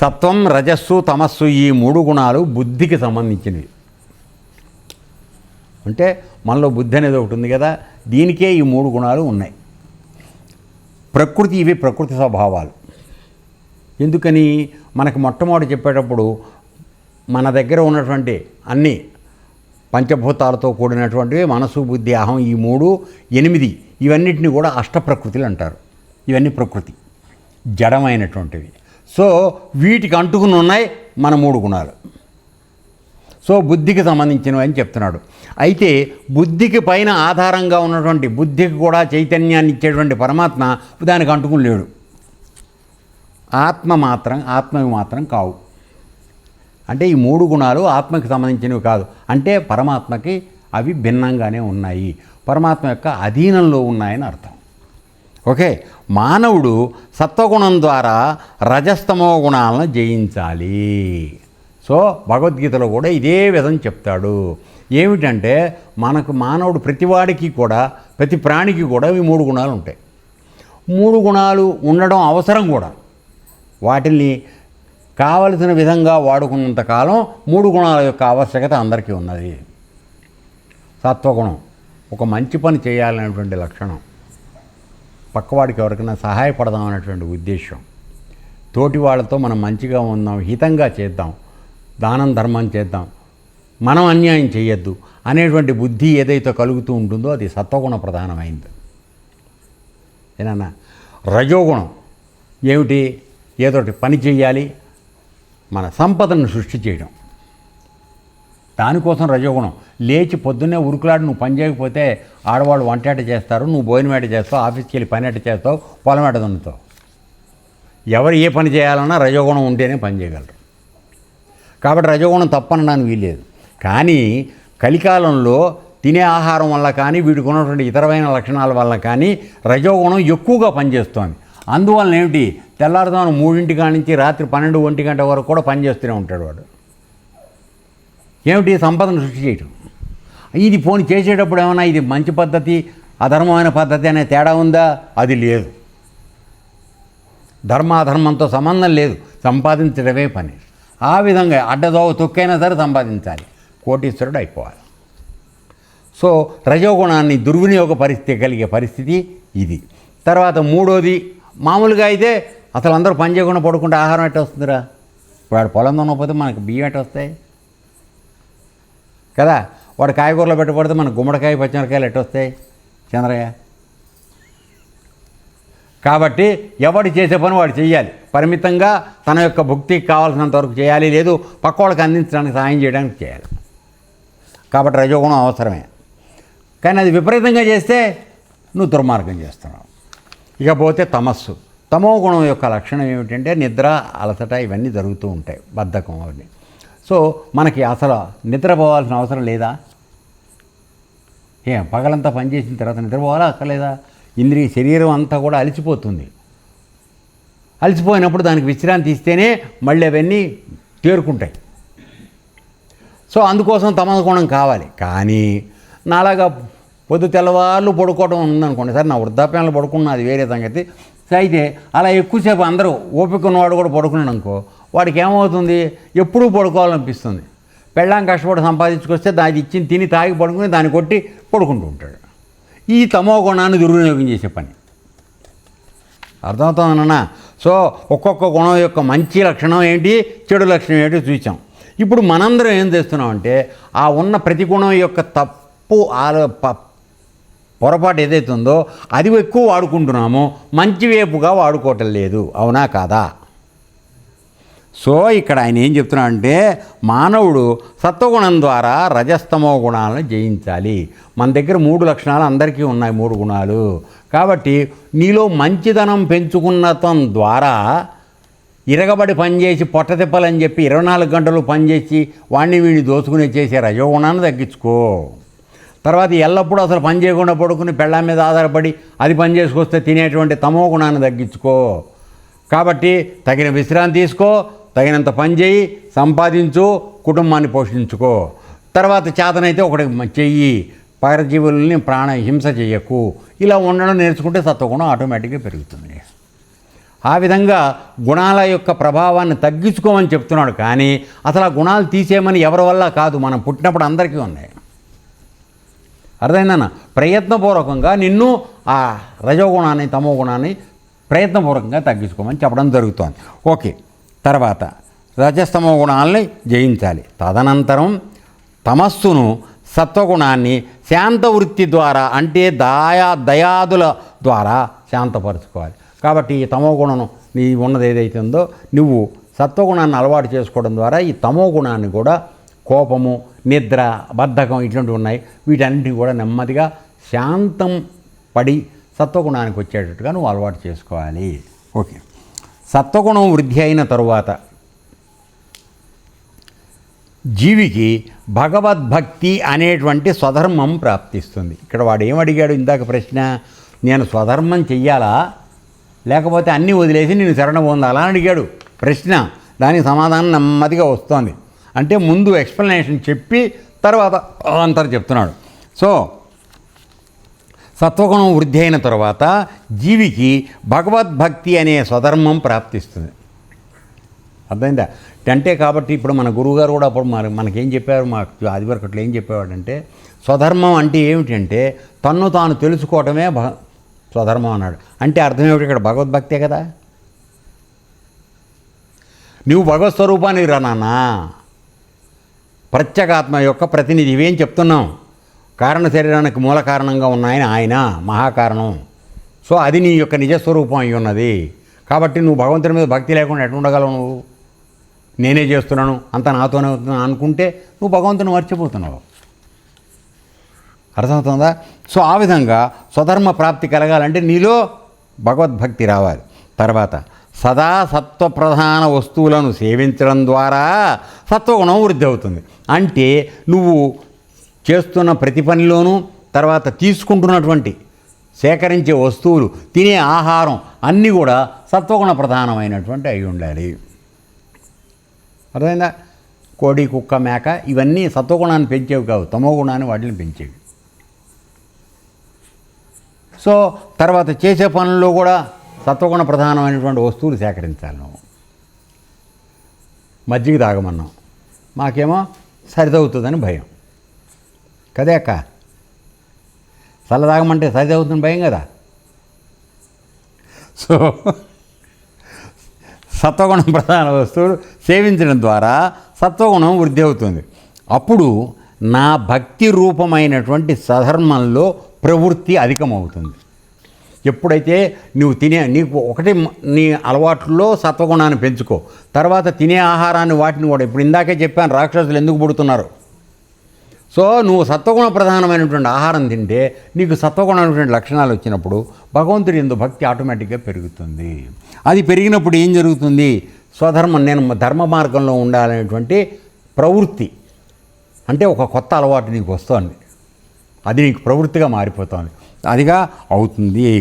సత్వం రజస్సు తమస్సు ఈ మూడు గుణాలు బుద్ధికి సంబంధించినవి. అంటే మనలో బుద్ధి అనేది ఒకటి ఉంది కదా దీనికే ఈ మూడు గుణాలు ఉన్నాయి. ప్రకృతి ఇవి ప్రకృతి స్వభావాలు. ఎందుకని? మనకు మొట్టమొదటి చెప్పేటప్పుడు మన దగ్గర ఉన్నటువంటి అన్ని పంచభూతాలతో కూడినటువంటివి మనసు బుద్ధి అహం ఈ మూడు ఎనిమిది ఇవన్నిటిని కూడా అష్టప్రకృతులు అంటారు. ఇవన్నీ ప్రకృతి. జడమైనటువంటివి. సో వీటికి అంటుకుని ఉన్నాయి మన మూడు గుణాలు సో బుద్ధికి సంబంధించినవి అని చెప్తున్నాడు. అయితే బుద్ధికి పైన ఆధారంగా ఉన్నటువంటి బుద్ధికి కూడా చైతన్యాన్ని ఇచ్చేటువంటి పరమాత్మ దానికి అంటుకుని లేడు. ఆత్మ మాత్రం ఆత్మవి మాత్రం కావు. అంటే ఈ మూడు గుణాలు ఆత్మకి సంబంధించినవి కాదు. అంటే పరమాత్మకి అవి భిన్నంగానే ఉన్నాయి. పరమాత్మ యొక్క అధీనంలో ఉన్నాయని అర్థం. ఓకే. మానవుడు సత్వగుణం ద్వారా రజస్తమో గుణాలను జయించాలి. సో భగవద్గీతలో కూడా ఇదే విధం చెప్తాడు. ఏమిటంటే మనకు మానవుడు ప్రతివాడికి కూడా ప్రతి ప్రాణికి కూడా ఈ మూడు గుణాలు ఉంటాయి. మూడు గుణాలు ఉండడం అవసరం కూడా. వాటిని కావలసిన విధంగా వాడుకున్నంత కాలం మూడు గుణాల యొక్క ఆవశ్యకత అందరికీ ఉన్నది. సత్వగుణం ఒక మంచి పని చేయాలనేటువంటి లక్షణం. పక్కవాడికి ఎవరికైనా సహాయపడదాం అనేటువంటి ఉద్దేశం తోటి వాళ్ళతో మనం మంచిగా ఉందాం హితంగా చేద్దాం దానం ధర్మం చేద్దాం మనం అన్యాయం చేయొద్దు అనేటువంటి బుద్ధి ఏదైతే కలుగుతూ ఉంటుందో అది సత్వగుణ ప్రధానమైంది. ఏనన్నా? రజోగుణం ఏమిటి? ఏదోటి పని చేయాలి మన సంపదను సృష్టి చేయడం. దానికోసం రజోగుణం. లేచి పొద్దున్నే ఉరుకులాడు నువ్వు పని చేయకపోతే ఆడవాళ్ళు వంటేట చేస్తారు నువ్వు భోజనమేట చేస్తావు ఆఫీస్కి వెళ్ళి పని ఎట చేస్తావు పొలమేట దున్నుతావు. ఎవరు ఏ పని చేయాలన్నా రజోగుణం ఉంటేనే పని చేయగలరు. కాబట్టి రజోగుణం తప్పనడానికి వీల్లేదు. కానీ కలికాలంలో తినే ఆహారం వల్ల కానీ వీటికి ఉన్నటువంటి ఇతరమైన లక్షణాల వల్ల కానీ రజోగుణం ఎక్కువగా పనిచేస్తోంది. అందువలన ఏమిటి? తెల్లారుదాము మూడింటి నుంచి రాత్రి పన్నెండు ఒంటి గంట వరకు కూడా పనిచేస్తూనే ఉంటాడు వాడు. ఏమిటి? సంపదను సృష్టి చేయటం. ఇది పోని చేసేటప్పుడు ఏమైనా ఇది మంచి పద్ధతి అధర్మమైన పద్ధతి అనే తేడా ఉందా? అది లేదు. ధర్మాధర్మంతో సంబంధం లేదు. సంపాదించడమే పని. ఆ విధంగా అడ్డదోవ తొక్కైనా సరే సంపాదించాలి. కోటీశ్వరుడు అయిపోవాలి. సో రజోగుణాన్ని దుర్వినియోగ పరిస్థితి కలిగే పరిస్థితి ఇది. తర్వాత మూడోది మామూలుగా అయితే అసలు అందరూ పని చేయకుండా పడుకుంటే ఆహారం ఎట్ట వస్తుందిరా? వాడు పొలం దున్నకపోతే మనకు బియ్యం ఎట్ట వస్తాయి? కదా? వాడు కాయగూరలో పెట్టబడితే మన గుమ్మడికాయ పచ్చిమిరకాయలు ఎట్ట వస్తాయి? చంద్రయ్య? కాబట్టి ఎవడు చేసే పని వాడు చేయాలి పరిమితంగా తన యొక్క భుక్తికి కావాల్సినంత వరకు చేయాలి. లేదు పక్క వాళ్ళకి అందించడానికి సహాయం చేయడానికి చేయాలి. కాబట్టి రజోగుణం అవసరమే. కానీ అది విపరీతంగా చేస్తే నువ్వు దుర్మార్గం చేస్తున్నావు. ఇకపోతే తమస్సు. తమో గుణం యొక్క లక్షణం ఏమిటంటే నిద్ర అలసట ఇవన్నీ జరుగుతూ ఉంటాయి. బద్ధకం అవన్నీ. సో మనకి అసలు నిద్రపోవాల్సిన అవసరం లేదా? ఏం పగలంతా పనిచేసిన తర్వాత నిద్రపోవాలా అక్కర్లేదా? ఇంద్రియ శరీరం అంతా కూడా అలసిపోతుంది. అలసిపోయినప్పుడు దానికి విశ్రాంతి ఇస్తేనే మళ్ళీ అవన్నీ తేరుకుంటాయి. సో అందుకోసం తమ గుణం కావాలి. కానీ నాలాగా పొద్దు తెల్లవాళ్ళు పడుకోవడం ఉందనుకోండి సరే నా వృద్ధాప్యంలో పడుకున్నా అది వేరే సంగతి. అయితే అలా ఎక్కువసేపు అందరూ ఓపిక ఉన్నవాడు కూడా పడుకున్నాడు అనుకో వాడికి ఏమవుతుంది? ఎప్పుడూ పడుకోవాలనిపిస్తుంది. పెళ్ళాం కష్టపడి సంపాదించుకొస్తే దాన్ని ఇచ్చిన తిని తాగి పడుకుని దాన్ని కొట్టి పడుకుంటూ ఉంటాడు. ఈ తమో గుణాన్ని దుర్వినియోగం చేసే పని. అర్థమవుతుందన్నా సో ఒక్కొక్క గుణం యొక్క మంచి లక్షణం ఏంటి? చెడు లక్షణం ఏంటి? చూసాం ఇప్పుడు మనందరం ఏం చేస్తున్నామంటే ఆ ఉన్న ప్రతి గుణం యొక్క తప్పు ఆలో ప- పొరపాటు ఏదైతే ఉందో అది ఎక్కువ వాడుకుంటున్నామో మంచి వైపుగా వాడుకోవటం లేదు. అవునా కాదా? సో ఇక్కడ ఆయన ఏం చెప్తున్నాడంటే మానవుడు సత్వగుణం ద్వారా రజస్తమో గుణాలను జయించాలి. మన దగ్గర మూడు లక్షణాలు అందరికీ ఉన్నాయి మూడు గుణాలు. కాబట్టి నీలో మంచిదనం పెంచుకున్నతం ద్వారా ఇరగబడి పనిచేసి పొట్ట తిప్పాలని చెప్పి ఇరవై నాలుగు గంటలు పనిచేసి వాడిని వీడిని దోచుకుని చేసే రజోగుణాన్ని తగ్గించుకో. తర్వాత ఎల్లప్పుడూ అసలు పని చేయకుండా పడుకుని పెళ్ళాం మీద ఆధారపడి అది పని చేసుకొస్తే తినేటువంటి తమో గుణాన్ని తగ్గించుకో. కాబట్టి తగిన విశ్రాంతి తీసుకో తగినంత పని చేయి సంపాదించు కుటుంబాన్ని పోషించుకో. తర్వాత చేతనైతే ఒకటి చెయ్యి. పరజీవుల్ని ప్రాణ హింస చెయ్యకు. ఇలా ఉండడం నేర్చుకుంటే సత్వగుణం ఆటోమేటిక్గా పెరుగుతుంది. ఆ విధంగా గుణాల యొక్క ప్రభావాన్ని తగ్గించుకోమని చెప్తున్నాడు కానీ అసలు ఆ గుణాలు తీసేయమని ఎవరి వల్ల కాదు. మనం పుట్టినప్పుడు అందరికీ ఉన్నాయి. అర్థమైందన్న? ప్రయత్నపూర్వకంగా నిన్ను ఆ రజోగుణాన్ని తమో గుణాన్ని ప్రయత్నపూర్వకంగా తగ్గించుకోమని చెప్పడం జరుగుతోంది. ఓకే. తర్వాత రజస్తమో గుణాలని జయించాలి. తదనంతరం తమస్సును సత్వగుణాన్ని శాంత వృత్తి ద్వారా అంటే దాయా దయాదుల ద్వారా శాంతపరచుకోవాలి. కాబట్టి ఈ తమో గుణం నీ ఉన్నది ఏదైతే ఉందో నువ్వు సత్వగుణాన్ని అలవాటు చేసుకోవడం ద్వారా ఈ తమో గుణాన్ని కూడా కోపము నిద్ర బద్ధకం ఇట్లాంటివి ఉన్నాయి. వీటన్నిటిని కూడా నెమ్మదిగా శాంతం పడి సత్వగుణానికి వచ్చేటట్టుగా నువ్వు అలవాటు చేసుకోవాలి. ఓకే. సత్వగుణం వృద్ధి అయిన తరువాత జీవికి భగవద్భక్తి అనేటువంటి స్వధర్మం ప్రాప్తిస్తుంది. ఇక్కడ వాడు ఏమడిగాడు ఇందాక ప్రశ్న నేను స్వధర్మం చెయ్యాలా? లేకపోతే అన్నీ వదిలేసి నేను శరణ పొందాలా అని అడిగాడు. ప్రశ్న దానికి సమాధానం నెమ్మదిగా వస్తోంది. అంటే ముందు ఎక్స్ప్లెనేషన్ చెప్పి తర్వాత అంతర్ చెప్తున్నాడు. సో సత్వగుణం వృద్ధి అయిన తర్వాత జీవికి భగవద్భక్తి అనే స్వధర్మం ప్రాప్తిస్తుంది. అర్థమైందా? అంటే కాబట్టి ఇప్పుడు మన గురువుగారు కూడా అప్పుడు మరి మనకేం చెప్పారు? మాకు ఆదివరకట్లో ఏం చెప్పేవాడంటే స్వధర్మం అంటే ఏమిటంటే తన్ను తాను తెలుసుకోవటమే భ స్వధర్మం అన్నాడు. అంటే అర్థం ఏమిటి? ఇక్కడ భగవద్భక్తే కదా. నువ్వు భగవత్ స్వరూపానికి రా నాన్న. ప్రత్యేగాత్మ యొక్క ప్రతినిధి. ఇవేం చెప్తున్నాం? కారణ శరీరానికి మూల కారణంగా ఉన్నాయని ఆయన మహాకారణం. సో అది నీ యొక్క నిజస్వరూపం అయి ఉన్నది. కాబట్టి నువ్వు భగవంతుని మీద భక్తి లేకుండా ఎట్లా ఉండగలవు నువ్వు? నేనే చేస్తున్నాను అంత నాతోనే అవుతున్నాను అనుకుంటే నువ్వు భగవంతుని మర్చిపోతున్నావు. అర్థమవుతుందా? సో ఆ విధంగా స్వధర్మ ప్రాప్తి కలగాలంటే నీలో భగవద్భక్తి రావాలి. తర్వాత సదా సత్వప్రధాన వస్తువులను సేవించడం ద్వారా సత్వగుణం వృద్ధి అవుతుంది. అంటే నువ్వు చేస్తున్న ప్రతి పనిలోనూ తర్వాత తీసుకుంటున్నటువంటి సేకరించే వస్తువులు తినే ఆహారం అన్నీ కూడా సత్వగుణ ప్రధానమైనటువంటి అయి ఉండాలి. అర్థమైందా? కోడి కుక్క మేక ఇవన్నీ సత్వగుణాన్ని పెంచేవి కావు తమో గుణాన్ని వాటిని పెంచేవి. సో తర్వాత చేసే పనుల్లో కూడా సత్వగుణ ప్రధానమైనటువంటి వస్తువులు సేకరించాలి నువ్వు. మజ్జిగ తాగమన్నాం మాకేమో సరిదవుతుందని భయం. కదే అక్క? చల్లదాగమంటే సది అవుతుంది భయం కదా? సో సత్వగుణం ప్రధాన వస్తువులు సేవించడం ద్వారా సత్వగుణం వృద్ధి అవుతుంది. అప్పుడు నా భక్తి రూపమైనటువంటి సధర్మంలో ప్రవృత్తి అధికమవుతుంది. ఎప్పుడైతే నువ్వు తినే నీకు ఒకటి నీ అలవాట్లో సత్వగుణాన్ని పెంచుకో తర్వాత తినే ఆహారాన్ని వాటిని కూడా ఇప్పుడు ఇందాకే చెప్పాను రాక్షసులు ఎందుకు పుడుతున్నారు? సో నువ్వు సత్వగుణ ప్రధానమైనటువంటి ఆహారం తింటే నీకు సత్వగుణమైనటువంటి లక్షణాలు వచ్చినప్పుడు భగవంతుడి ఎందు భక్తి ఆటోమేటిక్గా పెరుగుతుంది. అది పెరిగినప్పుడు ఏం జరుగుతుంది? స్వధర్మం నేను ధర్మ మార్గంలో ఉండాలనేటువంటి ప్రవృత్తి. అంటే ఒక కొత్త అలవాటు నీకు వస్తుంది. అది నీకు ప్రవృత్తిగా మారిపోతుంది. అదిగా అవుతుంది.